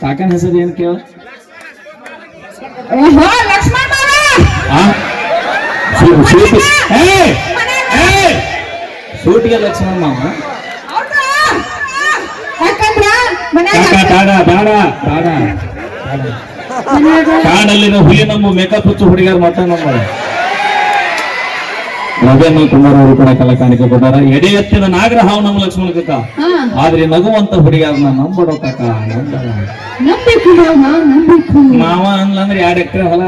ಕಾಕನ ಹೆಸರು ಏನ್ ಕೇಳ! ಸೂಟಿಗೆ ಲಕ್ಷ್ಮಣ ಮಾಮ ಕಾಡಲ್ಲಿನ ಹುಲಿ ನಮ್ಮ ಮೇಕಪ್ ಹಚ್ಚು ಹುಡುಗಿಯರ್ ಮಾತಾಡ ನಮ್ಮ ರವೇಂದ್ರ ಕುಮಾರ ಅವರು ಕೂಡ ಕಲಾ ಕಾಣಿಕೆ ಕೊಟ್ಟಾರ. ಎಡೆ ಎತ್ತಿನ ನಾಗರಹಾವ್ ನಮ್ಮ ಲಕ್ಷ್ಮಣ ಕಕ್ಕ ಆದ್ರೆ ನಗುವಂತ ಹುಡುಗಿಯರ್ನ ನಂಬಡೋ ಕಕ್ಕ ಮಾವ ಅನ್ಲಂದ್ರೆ ಎರಡು ಎಕರೆ ಹೊಲ.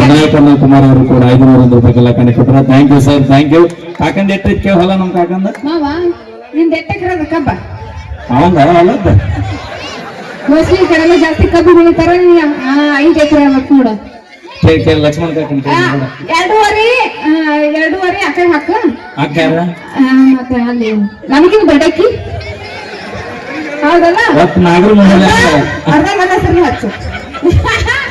ವಿನಾಯಕಣ್ಣ ಕುಮಾರ್ ಅವರು ಕೂಡ ಐದುನೂರು ರೂಪಾಯಿ ಕಲಾ ಕಾಣಿಕೆ ಕೊಟ್ಟಾರ. Thank you sir thank you ಕಾಕಂದ ಎಷ್ಟು ಇಟ್ಕೆ ಹೊಲ ನಮ್ ಕಾಕಂದ? ಅವಂದ ಅಲ್ಲದ ಮೋಸ್ಟ್ಲಿ ಕಡೆಲ್ಲ ಜಾಸ್ತಿ ಕಬ್ಬು ಬೆಳಿತಾರ ಐದು ಎಕರೆ ನೋಡು. ಲಕ್ಷ್ಮಣ ಎರಡೂವರೆ ಹಾಕು. ಅಕ್ಕ ಮತ್ತೆ ಅಲ್ಲಿ ನಮಗಿನ್ ಹೌದಲ್ಲ? ಅರ್ಧ ಸರಿ ಹಚ್ಚು.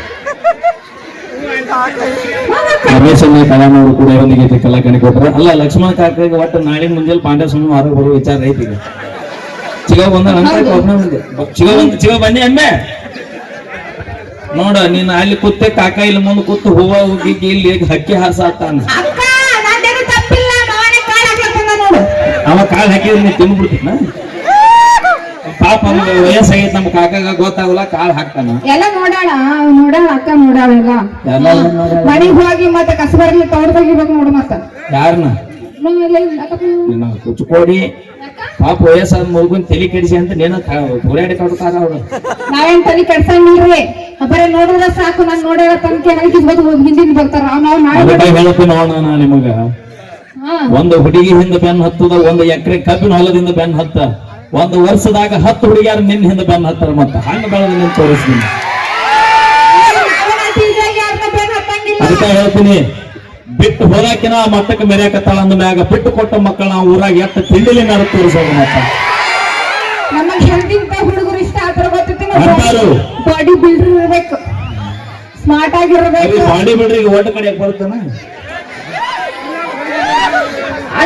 ಕಲಾನವರು ಕೂಡ ಒಂದು ಗೀತೆ ಕಲಾ ಅಲ್ಲ ಲಕ್ಷ್ಮಣ ಕಾಕಿಗೆ ಒಟ್ಟು ನಾಳೆ ಮುಂಜಾನೆ ಪಾಂಡ್ಯ ಸ್ವಾಮಿ ಹೊರಗೆ ಬರೋ ವಿಚಾರ ಐತಿ ಈಗ. ಚಿಗ ಬಂದ ಬಂದೆ ಚಿಗ ಬಂದ ಚಿಗ ಬನ್ನಿ ಅಮ್ಮೆ ನೋಡ ನೀನ್ ಅಲ್ಲಿ ಕೂತೆ ಕಾಕ ಇಲ್ಲಿ ಮುಂದೆ ಕೂತು ಹೂವ ಹೋಗಿ ಇಲ್ಲಿ ಹಕ್ಕಿ ಹಾಸಾತಾನ? ಅವ ಕಾಲ್ ಹಾಕಿದ್ರೆ ನೀ ತಿಂದ್ಬಿಡ್ತೀನ ಪಾಪ ಅವ್ನಿಗೆ ವಯಸ್ಸಾಗೈತೆ ನಮ್ಮ ಕಾಕಾಗ ಗೊತ್ತಾಗಲ್ಲ ಕಾಲ್ ಹಾಕ್ತಾನ. ಎಲ್ಲ ನೋಡಾಳ ಅವ್ ನೋಡಾಳ ಅಕ್ಕ ನೋಡಾಳ ಮನೆಗ್ ಹೋಗಿ ಮತ್ತೆ ಕಸಬರ್ಲಿ ತೋಟದಾಗ ತೆಗಿಬೇಕು ನೋಡು ಮತ್ತ. ಯಾರನ್ನ ನಿನ್ನ ಕುಚ್ಕೋಡಿ ಪಾಪ ವಯಸ್ಸಾದ ಮಗುನ್ ತಲೆ ಕೆಡಿಸಿ ಅಂತ ನೇನ ಹೋರಾಡಿ ಕೊಡ್ತಾರ ಅವ್ರು. ನಾವೇನ್ ತಲೆ ಕೆಡ್ಸಂಗಿಲ್ರಿ ಬರೀ ನೋಡಿದ್ರ ಸಾಕು ನಾನು ನೋಡ್ಯಾಳ ತನಕ ಹಿಂದಿನ ಬರ್ತಾರ. ನಾವ್ ಹೇಳ್ತೀನಿ ನೋಡೋಣ ನಿಮಗ. ಒಂದು ಹುಡುಗಿ ಹಿಂದ ಬೆನ್ ಹತ್ತದ ಒಂದು ಎಕರೆ ಕಬ್ಬಿನ ಹೊಲದಿಂದ ಬೆನ್ ಹತ್ತ. ಒಂದು ವರ್ಷದಾಗ ಹತ್ತು ಹುಡುಗಿಯಾರ ನಿನ್ನ ಹಿಂದ ಬೆನ್ ಹತ್ತಾರ ಮತ್ತ ಹಂಗ ಬೆಳೆದ ನಿನ್ ತೋರಿಸ್ತೀನಿ. ಅದಕ್ಕೆ ಹೇಳ್ತೀನಿ ಬಿಟ್ಟು ಹೋದಾಕಿನ ಆ ಮಟ್ಟಕ್ಕೆ ಮೆರೆಯಕತ್ತಾಳ ಅಂದ ಮ್ಯಾಗ ಬಿಟ್ಟು ಕೊಟ್ಟ ಮಕ್ಕಳ ನಾವು ಊರಾಗ ಎತ್ತ ತಿಂಡಿಲಿ ಮೇಲೆ ತೋರಿಸೋದು ಮತ್ತ. ನಮಗ್ ಹುಡುಗರು ಇಷ್ಟ ಆತರ. ಗೊತ್ತಿತ್ತು ಬಾಡಿ ಬಿಲ್ಡರ್ ಇರ್ಬೇಕು. ಸ್ಮಾರ್ಟ್ ಆಗಿರ್ಬೇಕು. ಬಾಡಿ ಬಿಡ್ರಿಗೆ ಓಟ ಕಡೆ ಬರ್ತಾನ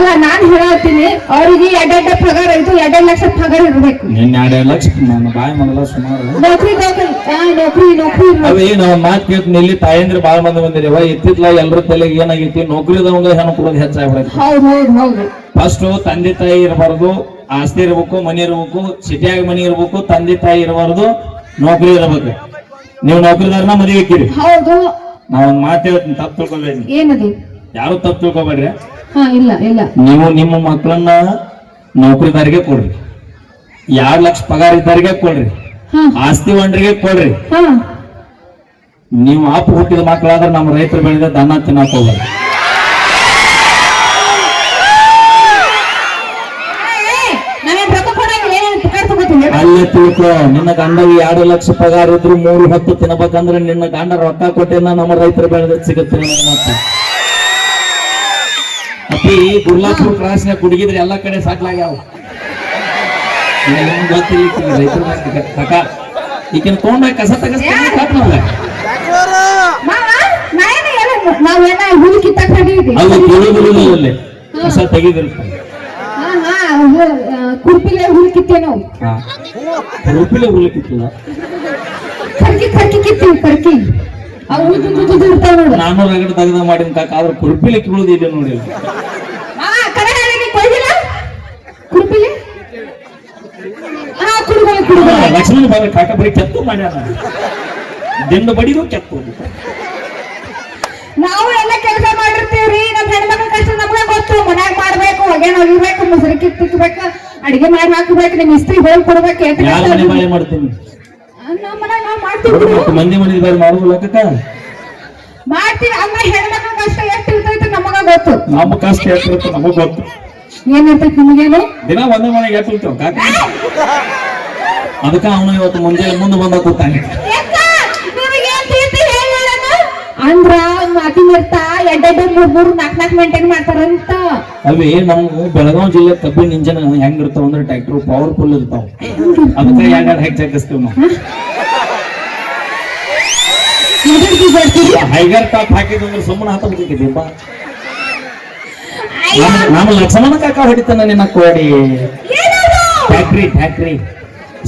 ಅಲ್ಲ ನಾನ್ ಹೇಳತ್ತೀನಿ ಅವ್ರಿಗೆ ಎರಡೆರಡ ಪಗಾರ ಇದು ಎರಡೆರಡು ಲಕ್ಷ ಪಗಾರ ಇರಬೇಕು. ನಿನ್ನ ಎರಡು ಲಕ್ಷ ನಾನು ಬಾಯಿ ಮಾಡಲ್ಲ ಸುಮಾರು. ನೌಕರಿ ನೌಕರಿ ಆ, ನೌಕರಿ ನೌಕರಿ ಇರ್ಬೇಕು. ಅವೇ ನಾವು ಮಾತು ಕೇಳ್ತೀನಿ ಇಲ್ಲಿ ತಾಯಂದ್ರ ಬಾಳ ಮಂದಿ ಬಂದಿರವ ಇತ್ತಿತ್ಲ ಎಲ್ರ ತಲೆಗೆ ಏನಾಗೈತಿ? ನೌಕರಿದವಂಗ ಹೆಣ್ಣು ಕೊಡೋದು ಹೆಚ್ಚಾಗ್ಬಿಡೈತಿ. ಹೌದ್ ಹೌದ್ ಹೌದು. ಫಸ್ಟ್ ತಂದೆ ತಾಯಿ ಇರಬಾರ್ದು ಆಸ್ತಿ ಇರ್ಬೇಕು ಮನಿ ಇರ್ಬೇಕು ಸಿಟಿಯಾಗ ಮನಿ ಇರ್ಬೇಕು ತಂದೆ ತಾಯಿ ಇರಬಾರ್ದು ನೌಕರಿ ಇರಬೇಕು. ನೀವು ನೌಕರಿದಾರನ ಮದುವೆ ಇಕ್ಕಿರಿ. ಹೌದು. ನಾವ್ ಒಂದ್ ಮಾತು ಹೇಳ್ತೀನಿ ತಪ್ಪು ತಿಳ್ಕೊಬೇಡಿ ಏನದು? ಯಾರು ತಪ್ಪು ತಿಳ್ಕೊಬೇಡ್ರಿ? ಇಲ್ಲ ಇಲ್ಲ. ನೀವು ನಿಮ್ಮ ಮಕ್ಕಳನ್ನ ನೌಕರಿದಾರಿಗೆ ಕೊಡ್ರಿ. ಎರಡ್ ಲಕ್ಷ ಪಗಾರ ಇದ್ದಾರಿಗೆ ಕೊಡ್ರಿ ಆಸ್ತಿ ಒಂಡ್ರಿಗೆ ಕೊಡ್ರಿ. ನೀವು ಆಪ್ ಹುಟ್ಟಿದ ಮಕ್ಕಳಾದ್ರೆ ನಮ್ಮ ರೈತರು ಬೆಳೆದ ದನ ತಿನ್ನಕ್ ಹೋಗ್ರಿ ಅಲ್ಲೇ ತಿಳ್ಕೊ ನಿನ್ನ ಗಂಡ ಎರಡು ಲಕ್ಷ ಪಗಾರ ಇದ್ರು ಮೂರು ಹತ್ತು ತಿನ್ನಬೇಕಂದ್ರೆ ನಿನ್ನ ಗಂಡ ರೊಕ್ಕ ಕೊಟ್ಟಿನ ನಮ್ಮ ರೈತರು ಬೆಳೆದ ಸಿಗುತ್ತೆ ನಿನ್ನ ಮತ್ತೆ. ಅಪ್ಪಿ ಗುರ್ಲಾಪುರ ಕ್ರಾಸ್ನಾಗ ಕುಡುಗಿದ್ರೆ ಎಲ್ಲಾ ಕಡೆ ಸಾಕ್ಲಾಗ್ಯಾವ ಗೊತ್ತಿಲ್ಲ ರೈತರ ಕಕ್ಕ ಈಗಿನ ತೊಗೊಂಡ ಕಸ ಹುಲ್ ಕಿತ್ತಾಕ್ ಹೋಗಿದ್ವಿ ಅದು ತಿಳಿದಿಲ್ಲ ಅಲ್ಲಿ ಕಸ ತೆಗಿದಿರ್ತಾರೆ ಹಾ ಹಾ ಹು- ಕುರ್ಪಿಲೆ ಹುಲ್ ಕಿತ್ತೇವ್ ನಾವು. ಹಾ. ರೂಪಿಲೆ ಉಳ್ಕಿತ್ತಿಲ್ಲ ಕರ್ಕಿ ಕರ್ಕಿ ಕಿತ್ತೀವಿ ಕರ್ಕಿ. ನಾನು ರಗಡ ತಗದ ಮಾಡಿನ ಕಾಕ ಆದ್ರೆ ಕುರುಪಿಲೆ ಕಿಳುದಿಲ್ಲ ನೋಡಿ ಲಕ್ಷ್ಮಣ ಬಾರ ಕಾಕ ಬರೀ ಕೆತ್ತು ಮಾಡ್ಯಾನ. ದಿಂಡ ಬಡಿದು ಕೆತ್ತು. ನಾವು ಎಲ್ಲ ಕೆಲಸ ಮಾಡಿರ್ತೀವ್ರಿ ನಮ್ ಹೆಣ್ಮಕ್ಳ ಕಷ್ಟ ನಮ್ಗ ಗೊತ್ತು. ಮನ್ಯಾಗ ಮಾಡ್ಬೇಕು ಹೊಗೆನ್ ಒಗಿಬೇಕು ಮೊಸರು ಕಿತ್ತಿಕ್ಬೇಕು ಅಡಿಗೆ ಮಾಡಿ ಹಾಕಬೇಕು ನಿಮ್ ಇಸ್ತ್ರಿ ಹೋಗಿ ಕೊಡ್ಬೇಕು ಮಾಡ್ತೀನಿ? ಮಂದಿ ಮನೆ ಬಾಳೆ ಮಾಡುದಿಲ್ಲ ಕಾಕ ಮಾಡ್ತೀವಿ ಅಮ್ಮ ಹೆಣ್ಮಕ್ಳ ಕಷ್ಟ ಎಷ್ಟು ಇರ್ತೈತೆ ನಮಗ ಗೊತ್ತು. ನಮ್ಮ ಕಷ್ಟ ಎಷ್ಟು ಇರುತ್ತೆ ನಮಗ ಗೊತ್ತು. ಏನಿರ್ತೈತೆ ನಿಮಗೇನು? ದಿನ ಒಂದೇ ಮನೆಗೆ ಎಷ್ಟು ಕಾಕ? ಅದಕ್ಕ ಅವನು ಇವತ್ತು ಮುಂಜಾನೆ ಮುಂದೆ ಬಂದ ಕೂತಾನೆ. ಅಂದ್ರ ಮಾತಿ ನಿರ್ತಾ ಎರಡೆರಡು ಮೂರ್ ಮೂರ್ ನಾಕ್ ನಾಕ್ ಮೇಂಟೈನ್ ಮಾಡ್ತಾರಂತ ಅವೇ ನಮ್ಮ ಬೆಳಗಾವಿ ಜಿಲ್ಲೆ ಕಬ್ಬಿನ ಇಂಜನ್ ಹೆಂಗ್ ಇರ್ತಾವ ಅಂದ್ರೆ ಟ್ರ್ಯಾಕ್ಟರ್ ಪವರ್ಫುಲ್ ಇರ್ತಾವ. ಅದಕ್ಕೆ ಎರಡೆರಡು ಹೆಚ್ಚು ಹಾಕಿಸ್ತೀವಿ ನಾವು. ಹೈಗರ್ ಟಾಪ್ ಹಾಕಿದ್ರೆ ಸುಮ್ಮನೆ ಹತ್ತಬೇಕಿದ್ದೀಪ ನಮ್ಮ ನಮ್ಮ ಲಕ್ಷ್ಮಣ ಕಾಕ ಹೊಡಿತಾನ ನಿನ್ನ ಕೋಡಿ? ಟ್ಯಾಕ್ರಿ ಟ್ಯಾಕ್ರಿ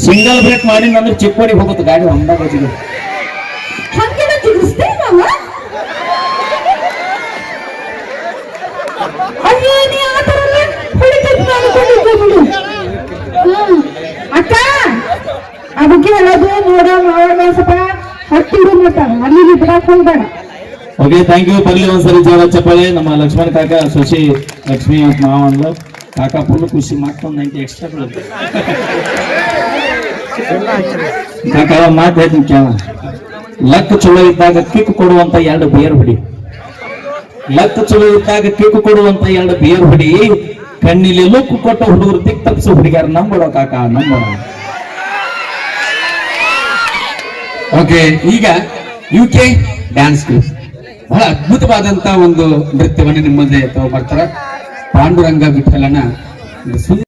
ಸಿಂಗಲ್ ಬ್ರೇಕ್ ಮಾಡಿ ಅಂದ್ರೆ ಚಿಕ್ಕೋಡಿ ಹೋಗುತ್ತೆ ಗಾಡಿ ಹೊಂದಾಗ ಹಚ್ಚಿಗೆ ಹಂಗೆಲ್ಲ ಜಿಗಿಸ್ತೆ ಮಾವ ಅಯ್ಯೋ ನೀ ಆ ಥರ ಎಲ್ಲ ಹೊಡಿತಿದ್ನ ಅನ್ಕೊಂಡಿದ್ದೆ ಬಿಡು. ಅಕ್ಕ, ಅದಕ್ಕೆ ಹೇಳೋದು ನೋಡ ಮಾವ ಸ್ವಲ್ಪ ಹತ್ತಿರು ಮತ್ತ. ಅಲ್ಲಿ ಬಿಡಕ್ ಓಕೆ ಥ್ಯಾಂಕ್ ಯು ಬರ್ಲಿ ಒಂದ್ಸರಿ ಜೋರ ಚಪ್ಪಾಳೆ. ನಮ್ಮ ಲಕ್ಷ್ಮಣ ಕಾಕ, ಶಶಿ, ಲಕ್ಷ್ಮಿ ಅಂತ ಮಾವ ಅಂದ್ಲು ಕಾಕ ಫುಲ್ ಖುಷಿ ಮಾಡ್ಕೊಂಡು ನೈಂಟಿ ಎಕ್ಸ್ಟ್ರಾ ಬೀಳುತ್ತೆ ಕಾಕ, ಮಾತು ಹೇಳ್ತೀನಿ ಕೇಳ. ಲಕ್ ಚಲೋ ಇದ್ದಾಗ ಕಿಕ್ ಕೊಡುವಂತ ಎರಡು ಬಿಯರ್ ಬಿಡಿ. ಲಕ್ ಚಲೋ ಇದ್ದಾಗ ಕಿಕ್ ಕೊಡುವಂತ ಎರಡು ಬಿಯರ್ ಹೊಡಿ ಕಣ್ಣಿಲಿ ಲೋಕು ಕೊಟ್ಟ ಹುಡುಗರು ತಿಕ್ ತಪ್ಪಿಸೋ ಹುಡುಗಿಯರು ನಂಬಡೋ ಕಾಕ ಓಕೆ ಈಗ ಯು ಕೆ ಡ್ಯಾನ್ಸ್ ಬಹಳ ಅದ್ಭುತವಾದಂತ ಒಂದು ನೃತ್ಯವನ್ನು ನಿಮ್ಮ ಮುಂದೆ ತಗೊಂಡ್ಬರ್ತಾರೆ ಪಾಂಡುರಂಗ ವಿಠಲನ